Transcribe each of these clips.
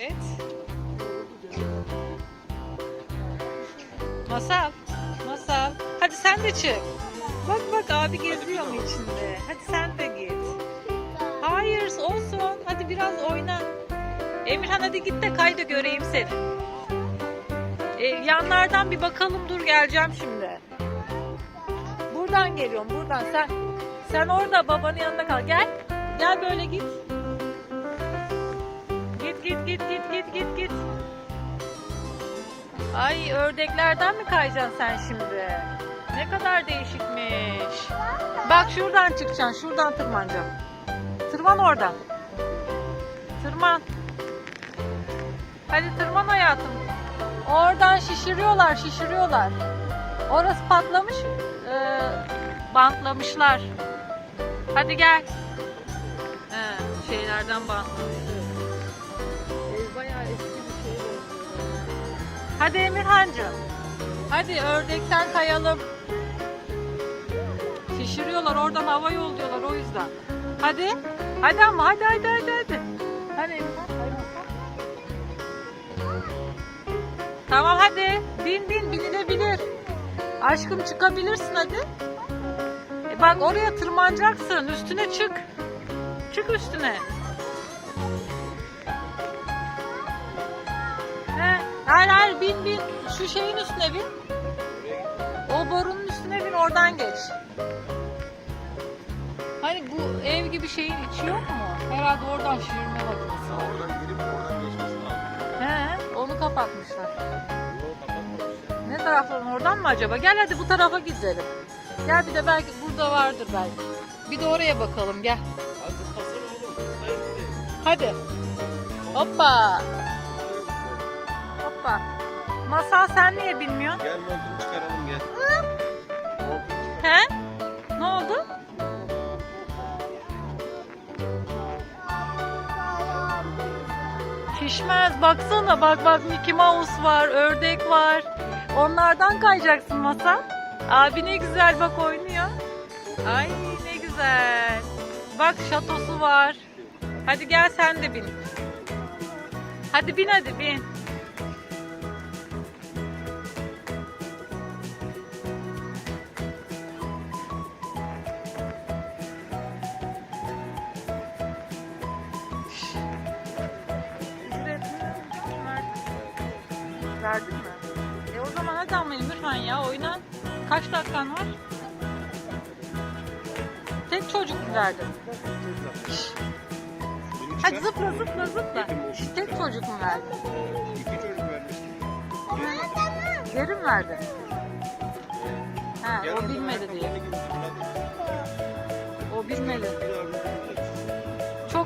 Evet. Masal. Masal. Hadi sen de çık. Bak bak abi geziyor mu içinde? Hadi sen de git. Hayır olsun. Hadi biraz oyna. Emirhan hadi git de kay da göreyim seni. E, yanlardan bir bakalım dur geleceğim şimdi. Buradan geliyorum buradan sen. Sen orada babanın yanında kal. Gel. Gel böyle. Git Ay ördeklerden mi kayacaksın sen şimdi? Ne kadar değişikmiş. Bak şuradan çıkacaksın. Şuradan tırmanacaksın. Tırman oradan. Tırman. Hadi tırman hayatım. Oradan şişiriyorlar, şişiriyorlar. Orası patlamış. Ee, bantlamışlar. Hadi gel. He, şeylerden bantlamışlar. Hadi Emirhancığım. Hadi ördekten kayalım. Şişiriyorlar oradan hava yolluyorlar o yüzden. Hadi. Hadi ama hadi hadi hadi hadi. Hadi Emirhan. Tamam hadi. Bin bin binilebilir. Aşkım çıkabilirsin hadi. E bak oraya tırmanacaksın. Üstüne çık. Çık üstüne. Bin bin. Şu şeyin üstüne bin. O borunun üstüne bin oradan geç. Hani bu ev gibi şeyin içi yok mu? Herhalde oradan şişirme makinesi var. Oradan girip oradan geçmesi lazım. He, onu kapatmışlar. Ne taraftan oradan mı acaba? Gel hadi bu tarafa gidelim. Gel bir de belki burada vardır belki. Bir de oraya bakalım gel. Hadi. Hoppa. Hoppa. Masal sen niye bilmiyorsun? Gel montunu çıkaralım gel. He? Ne oldu? Şişmez. Baksana bak bak Mickey Mouse var, ördek var. Onlardan kayacaksın masa. Abi ne güzel bak oynuyor. Ay ne güzel. Bak şatosu var. Hadi gel sen de bin. Hadi bin hadi bin. Verdin mi? E o zaman hadi ama Emirhan ya oyna. Kaç dakikan var? Tek çocuk mu verdin? Hadi zıpla zıpla zıpla. Tek çocuk mu verdin? İki çocuk vermiştim. Geri mi verdin? Ha, o bilmedi diye. O bilmedi.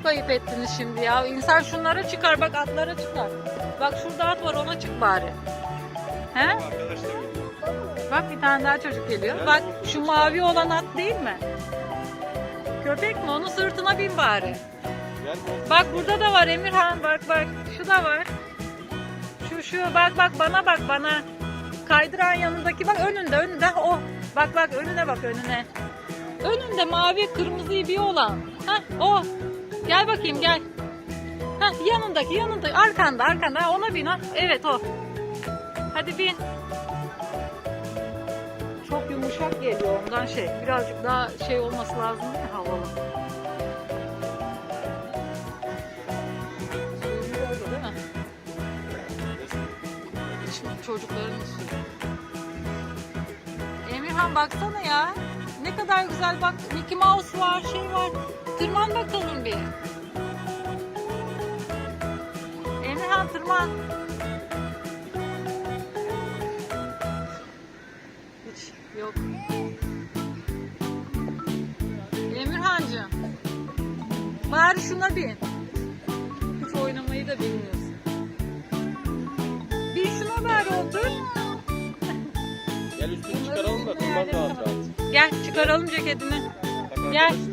Çok ayıp ettiniz şimdi ya. İnsan şunlara çıkar bak atlara çıkar. Bak şurada at var ona çık bari. He? Arkadaşlar. Bak bir tane daha çocuk geliyor. Bak şu mavi olan at değil mi? Köpek mi? Onun sırtına bin bari. Bak burada da var Emirhan bak bak. Şu da var. Şu şu bak bak bana bak bana. Kaydıran yanındaki bak önünde önünde o. Bak bak önüne bak önüne. Önünde mavi kırmızı bir olan. Ha o. Gel bakayım gel. Ha yanındaki yanında arkanda arkanda ona bin ha. Evet o. Hadi bin. Çok yumuşak geliyor ondan şey. Birazcık daha şey olması lazım mi havalı? Şimdi çocukların suyu. Emirhan baksana ya. Ne kadar güzel bak. Mickey Mouse var, şey var. Tırman bakalım bir. Emirhan tırman. Hiç yok. Emirhancığım. Bari şuna bin. Hiç oynamayı da bilmiyorsun. Bir şuna bari otur. Gel üstünü çıkaralım da tırman rahat rahat. Gel çıkaralım ceketini. Gel.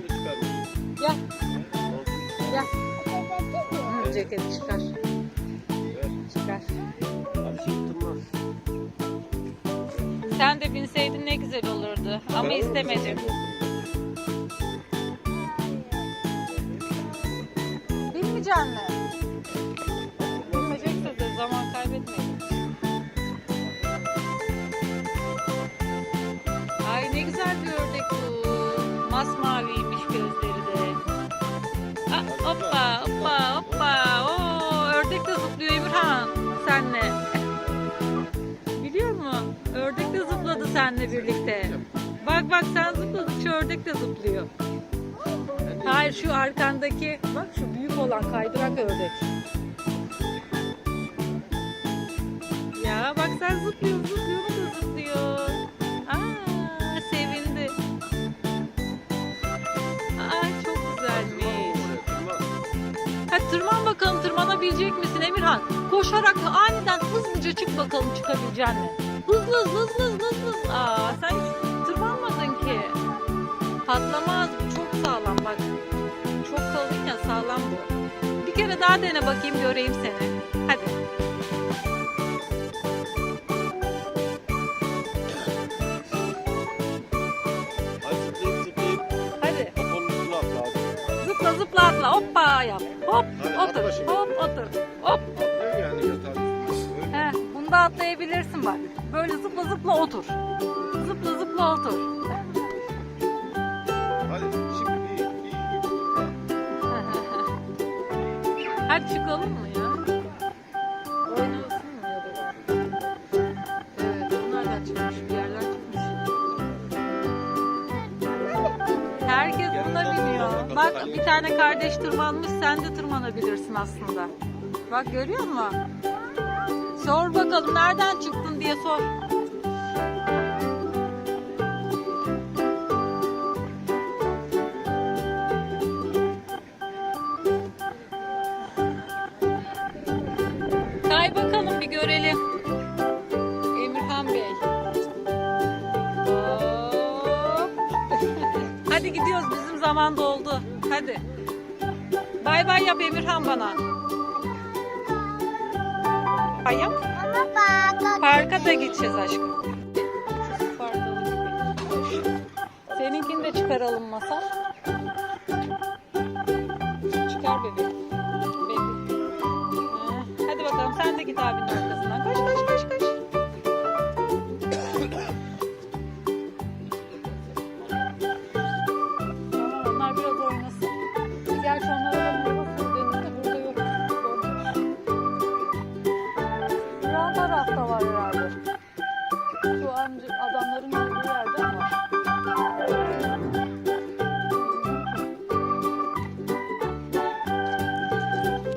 Gel. Gel. Hı, ceketi çıkar. Çıkar. Sen de binseydin ne güzel olurdu. Ama istemedim. Binmeyecek mi? Binmeyecekse de zaman kaybetmeyin. Ay ne güzel bir ördek bu. Masmavi. Birlikte. Bak bak sen zıpladıkça ördek de zıplıyor. Hayır şu arkandaki bak şu büyük olan kaydırak ördek. Ya bak sen zıplıyor zıplıyor bu da zıplıyor. Aa sevindi. Aa çok güzelmiş. Hadi tırman bakalım tırmanabilecek misin Emirhan? Koşarak aniden hızlıca çık bakalım çıkabilecek mi? Hızlı hızlı hızlı hızlı hızlı. Aa sen tırmanmadın ki. Patlamaz bu çok sağlam bak. Çok kalın ya sağlam bu. Bir kere daha dene bakayım göreyim seni. Hadi. Zıpla zıpla atla. Hoppa yap. Hop Hadi otur. Hop otur. Hop. Atlayabilirsin bak. Böyle zıpla zıpla otur. Zıpla zıpla otur. Hadi şimdi bir, bir, bir. Hadi çıkalım mı ya? Oynasın mı ya da? Evet, bunlardan çıkmış bir yerler çıkmış. Herkes buna biniyor. Bak bir tane kardeş tırmanmış sen de tırmanabilirsin aslında. Bak görüyor musun? Sor bakalım nereden çıktın diye sor. Kay bakalım bir görelim. Emirhan Bey. Hadi gidiyoruz bizim zaman doldu. Hadi. Bay bay yap Emirhan bana. Da gideceğiz aşkım. Seninkini de çıkaralım masa. Çıkar bebeğim. Bebeğim. Hadi bakalım sen de git abinin arkasından. Koş koş koş koş. Tamam onlar biraz oynasın. Gerçi onlara da suyu denildi. Burada yok. Dolmuş. Yan tarafta var herhalde.